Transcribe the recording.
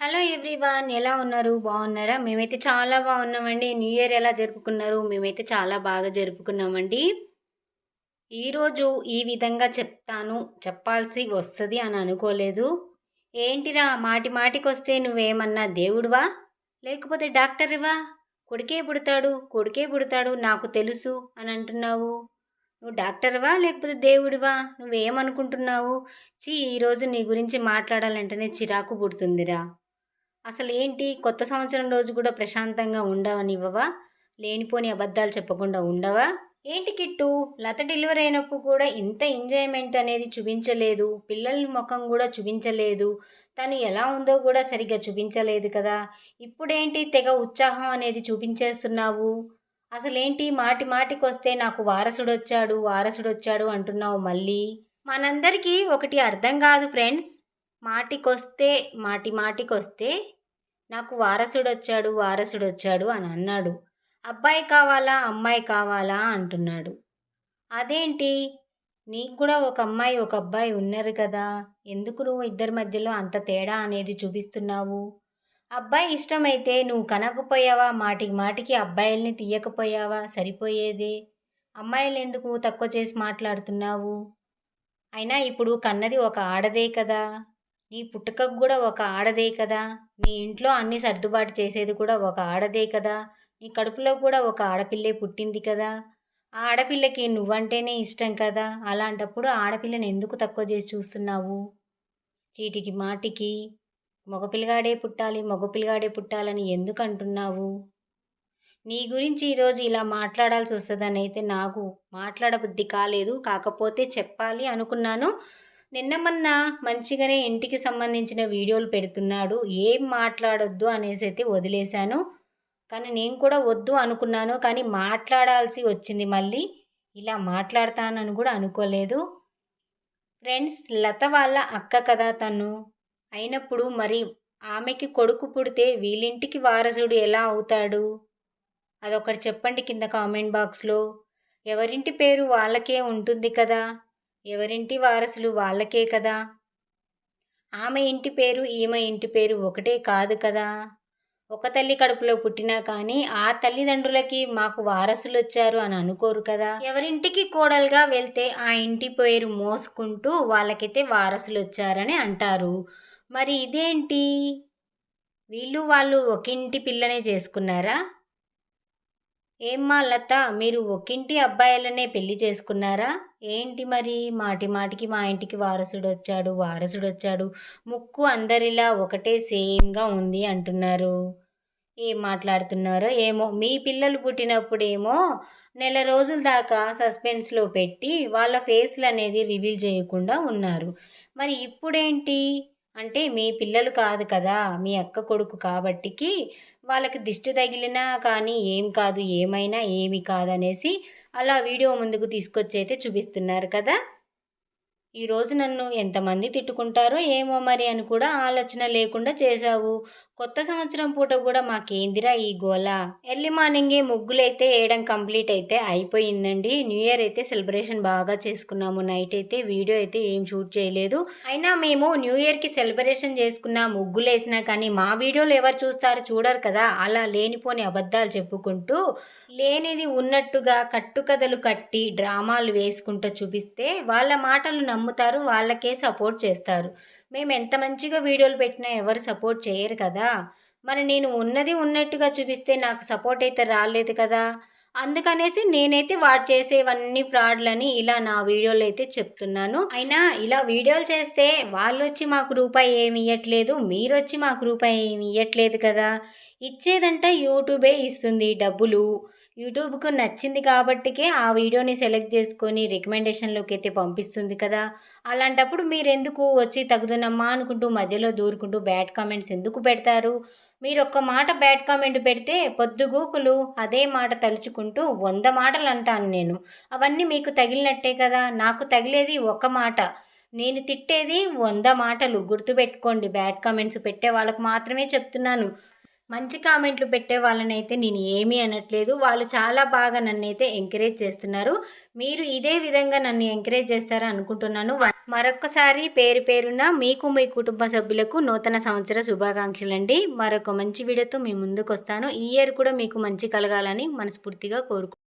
Hello everyone ఎలా ఉన్నారు? బాగున్నారా? మేమైతే చాలా బాగున్నామండి. న్యూ ఇయర్ ఎలా జరుపుకున్నారు? మేమైతే చాలా బాగా జరుపుకున్నామండి. ఈరోజు ఈ విధంగా చెప్తాను. చెప్పాల్సి వస్తుంది అని అనుకోలేదు. ఏంటిరా? మాటి మాటికి వస్తే నువ్వేమన్నా దేవుడివా? లేకపోతే డాక్టర్వా కొడుకే పుడతాడు. కొడుకే పుడతాడు. నాకు తెలుసు అని అంటున్నావు. నువ్వు డాక్టర్వా? లేకపోతే దేవుడివా? నువ్వేమనుకుంటున్నావు? చీ ఈరోజు నీ గురించి మాట్లాడాలంటేనే చిరాకు పుడుతుందిరా. అసలు ఏంటి కొత్త సంవత్సరం రోజు కూడా ప్రశాంతంగా ఉండవనివ్వవా లేనిపోని అబద్ధాలు చెప్పకుండా ఉండవా? ఏంటి కిట్టు? లత డెలివరీ అయినప్పుడు కూడా ఇంత ఎంజాయ్మెంట్ అనేది చూపించలేదు. పిల్లల ముఖం కూడా చూపించలేదు. తను ఎలా ఉందో కూడా సరిగ్గా చూపించలేదు కదా. ఇప్పుడేంటి తెగ ఉత్సాహం అనేది చూపించేస్తున్నావు? అసలేంటి? మాటి మాటికి వస్తే నాకు వారసుడు వచ్చాడు వారసుడు వచ్చాడు అంటున్నావు మళ్ళీ? మనందరికీ ఒకటి అర్థం కాదు ఫ్రెండ్స్. మాటికొస్తే మాటి మాటికొస్తే నాకు వారసుడు వచ్చాడు వారసుడు వచ్చాడు అని అన్నాడు. అబ్బాయి కావాలా అమ్మాయి కావాలా అంటున్నాడు. అదేంటి? నీకు కూడా ఒక అమ్మాయి ఒక అబ్బాయి ఉన్నారు కదా. ఎందుకు నువ్వు ఇద్దరి మధ్యలో అంత తేడా అనేది చూపిస్తున్నావు? అబ్బాయి ఇష్టమైతే నువ్వు కనకపోయావా? మాటికి మాటికి అబ్బాయిల్ని తీయకపోయావా? సరిపోయేదే. అమ్మాయిలు ఎందుకు తక్కువ చేసి మాట్లాడుతున్నావు? అయినా ఇప్పుడు కన్నది ఒక ఆడదే కదా. నీ పుట్టుకకు కూడా ఒక ఆడదే కదా. నీ ఇంట్లో అన్ని సర్దుబాటు చేసేది కూడా ఒక ఆడదే కదా. నీ కడుపులో కూడా ఒక ఆడపిల్లే పుట్టింది కదా. ఆ ఆడపిల్లకి నువ్వంటేనే ఇష్టం కదా. అలాంటప్పుడు ఆడపిల్లని ఎందుకు తక్కువ చేసి చూస్తున్నావు? చీటికి మాటికి మగపిల్లగాడే పుట్టాలి మగపిల్లగాడే పుట్టాలని ఎందుకు అంటున్నావు? నీ గురించి ఈరోజు ఇలా మాట్లాడాల్సి వస్తుందని అయితే నాకు మాట్లాడబుద్ధి కాలేదు. కాకపోతే చెప్పాలి అనుకున్నాను. నిన్న మొన్న మంచిగానే ఇంటికి సంబంధించిన వీడియోలు పెడుతున్నాడు. ఏం మాట్లాడొద్దు అనేసి అయితే వదిలేశాను. కానీ నేను కూడా వద్దు అనుకున్నాను. కానీ మాట్లాడాల్సి వచ్చింది మళ్ళీ. ఇలా మాట్లాడతానని కూడా అనుకోలేదు. ఫ్రెండ్స్ లత వాళ్ళ అక్క కదా తను. అయినప్పుడు మరి ఆమెకి కొడుకు పుడితే వీళ్ళింటికి వారసుడు ఎలా అవుతాడు? అదొకటి చెప్పండి కింద కామెంట్ బాక్స్లో. ఎవరింటి పేరు వాళ్ళకే ఉంటుంది కదా? ఎవరింటి వారసులు వాళ్ళకే కదా? ఆమె ఇంటి పేరు ఈమె ఇంటి పేరు ఒకటే కాదు కదా? ఒక తల్లి కడుపులో పుట్టినా కానీ ఆ తల్లిదండ్రులకి మాకు వారసులు వచ్చారు అని అనుకోరు కదా? ఎవరింటికి కోడలుగా వెళ్తే ఆ ఇంటి పేరు మోసుకుంటూ వాళ్ళకైతే వారసులు వచ్చారని అంటారు. మరి ఇదేంటి? వీళ్ళు వాళ్ళు ఒకింటి పిల్లనే చేసుకున్నారా? ఏమ్మా లత మీరు ఒకింటి అబ్బాయిలనే పెళ్ళి చేసుకున్నారా? ఏంటి మరి? మాటి మాటికి మా ఇంటికి వారసుడు వచ్చాడు వారసుడు వచ్చాడు ముక్కు అందరిలా ఒకటే సేమ్గా ఉంది అంటున్నారు. ఏం మాట్లాడుతున్నారో ఏమో మీ పిల్లలు పుట్టినప్పుడేమో నెల రోజుల దాకా సస్పెన్స్లో పెట్టి వాళ్ళ ఫేస్లు అనేది రివీల్ చేయకుండా ఉన్నారు. మరి ఇప్పుడేంటి? అంటే మీ పిల్లలు కాదు కదా మీ అక్క కొడుకు కాబట్టికి వాళ్ళకి దిష్టి తగిలినా కానీ ఏం కాదు ఏమైనా ఏమి కాదనేసి అలా వీడియో ముందుకు తీసుకొచ్చి అయితే చూపిస్తున్నారు కదా. ఈరోజు నన్ను ఎంతమంది తిట్టుకుంటారో ఏమో మరి అని కూడా ఆలోచన లేకుండా చేశావు. కొత్త సంవత్సరం పూట కూడా మాకేందిరా ఈ గోల? ఎర్లీ మార్నింగే ముగ్గులైతే వేయడం కంప్లీట్ అయితే అయిపోయిందండి. న్యూ ఇయర్ అయితే సెలబ్రేషన్ బాగా చేసుకున్నాము. నైట్ అయితే వీడియో అయితే ఏం షూట్ చేయలేదు. అయినా మేము న్యూ ఇయర్కి సెలబ్రేషన్ చేసుకున్న ముగ్గులు వేసినా కానీ మా వీడియోలు ఎవరు చూస్తారు చూడరు కదా. అలా లేనిపోని అబద్ధాలు చెప్పుకుంటూ లేనిది ఉన్నట్టుగా కట్టుకథలు కట్టి డ్రామాలు వేసుకుంటూ చూపిస్తే వాళ్ళ మాటలు నమ్ముతారు వాళ్ళకే సపోర్ట్ చేస్తారు. మేము ఎంత మంచిగా వీడియోలు పెట్టినా ఎవరు సపోర్ట్ చేయరు కదా. మరి నేను ఉన్నది ఉన్నట్టుగా చూపిస్తే నాకు సపోర్ట్ అయితే రాలేదు కదా. అందుకనేసి నేనైతే వాడు చేసేవన్నీ ఫ్రాడ్లని ఇలా నా వీడియోలు అయితే చెప్తున్నాను. అయినా ఇలా వీడియోలు చేస్తే వాళ్ళు వచ్చి మాకు రూపాయి ఏమి ఇవ్వట్లేదు మీరు వచ్చి మాకు రూపాయి ఏమి ఇవ్వట్లేదు కదా. ఇచ్చేదంటే యూట్యూబే ఇస్తుంది డబ్బులు. యూట్యూబ్కు నచ్చింది కాబట్టికే ఆ వీడియోని సెలెక్ట్ చేసుకొని రికమెండేషన్లోకి అయితే పంపిస్తుంది కదా. అలాంటప్పుడు మీరు ఎందుకు వచ్చి తగుదనమ్మా అనుకుంటూ మధ్యలో దూరుకుంటూ బ్యాడ్ కామెంట్స్ ఎందుకు పెడతారు? మీరు ఒక్క మాట బ్యాడ్ కామెంట్ పెడితే పొద్దుగూకులు అదే మాట తలుచుకుంటూ వంద మాటలు అంటాను నేను. అవన్నీ మీకు తగిలినట్టే కదా. నాకు తగిలేది ఒక మాట. నేను తిట్టేది వంద మాటలు. గుర్తుపెట్టుకోండి బ్యాడ్ కామెంట్స్ పెట్టే వాళ్ళకు మాత్రమే చెప్తున్నాను. మంచి కామెంట్లు పెట్టే వాళ్ళనైతే నేను ఏమీ అనట్లేదు. వాళ్ళు చాలా బాగా నన్ను అయితే ఎంకరేజ్ చేస్తున్నారు. మీరు ఇదే విధంగా నన్ను ఎంకరేజ్ చేస్తారని అనుకుంటున్నాను. మరొకసారి పేరు పేరున మీకు మీ కుటుంబ సభ్యులకు నూతన సంవత్సర శుభాకాంక్షలండి. మరొక మంచి వీడియోతో మీ ముందుకు వస్తాను ఈ ఇయర్ కూడా మీకు మంచి కలగాలని మనస్ఫూర్తిగా కోరుకు